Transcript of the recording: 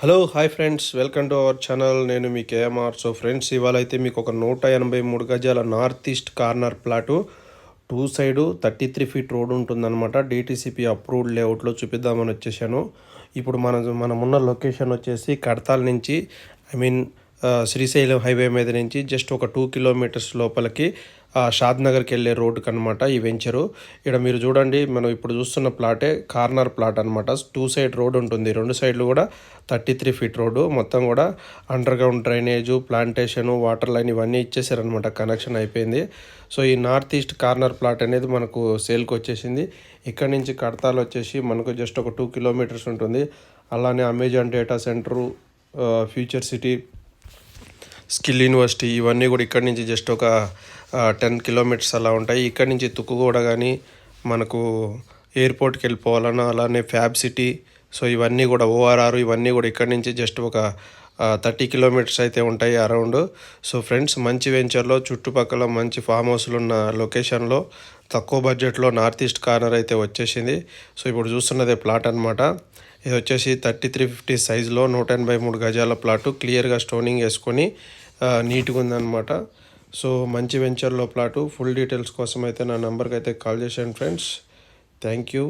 Hello hi friends welcome to our channel నేను మీ KMR. So friends ఇవాళ అయితే మీకు ఒక నూట ఎనభై మూడు గజాల north east corner plot two side thirty three feet road ఉంటుందన్నమాట డిటీసీపీ అప్రూవ్డ్ లేఅవుట్లో చూపిద్దామని వచ్చేసాను. ఇప్పుడు మన మనమున్న లొకేషన్ వచ్చేసి కడతాల్ నుంచి ఐ మీన్ శ్రీశైలం హైవే మీద నుంచి జస్ట్ ఒక టూ కిలోమీటర్స్ లోపలికి షాద్ నగర్కి వెళ్ళే రోడ్డుకి అనమాట ఈ వెంచరు. ఇక్కడ మీరు చూడండి మనం ఇప్పుడు చూస్తున్న ప్లాటే కార్నర్ ప్లాట్ అనమాట టూ సైడ్ రోడ్ ఉంటుంది రెండు సైడ్లు కూడా థర్టీ త్రీ ఫీట్ రోడ్డు. మొత్తం కూడా under ground drainage plantation water line ఇవన్నీ ఇచ్చేసారనమాట కనెక్షన్ అయిపోయింది. సో ఈ నార్త్ ఈస్ట్ కార్నర్ ప్లాట్ అనేది మనకు సేల్కి వచ్చేసింది. ఇక్కడ నుంచి కడతాలు వచ్చేసి మనకు జస్ట్ ఒక టూ కిలోమీటర్స్ ఉంటుంది. అలానే Amazon data centre future city skill university ఇవన్నీ కూడా ఇక్కడ నుంచి జస్ట్ ఒక టెన్ కిలోమీటర్స్ అలా ఉంటాయి. ఇక్కడ నుంచి తుక్కుగూడ కానీ మనకు ఎయిర్పోర్ట్కి వెళ్ళిపోవాలన్నా అలానే ఫ్యాబ్ సిటీ సో ఇవన్నీ కూడా ఓఆర్ఆర్ ఇవన్నీ కూడా ఇక్కడ నుంచి జస్ట్ ఒక థర్టీ కిలోమీటర్స్ అయితే ఉంటాయి అరౌండ్. సో ఫ్రెండ్స్ మంచి వెంచర్లో చుట్టుపక్కల మంచి ఫామ్ హౌస్లు ఉన్న లొకేషన్లో తక్కువ బడ్జెట్లో నార్త్ ఈస్ట్ కార్నర్ అయితే వచ్చేసింది. సో ఇప్పుడు చూస్తున్నదే ప్లాట్ అనమాట ఇది వచ్చేసి థర్టీ త్రీ ఫిఫ్టీ సైజులో నూట ఎనభై మూడు గజాల ప్లాటు క్లియర్గా స్టోనింగ్ వేసుకొని నీట్గా ఉందన్నమాట. సో మంచి వెంచర్లో ప్లాటు. ఫుల్ డీటెయిల్స్ కోసం అయితే నా నెంబర్కి అయితే కాల్ చేశాను ఫ్రెండ్స్. Thank you.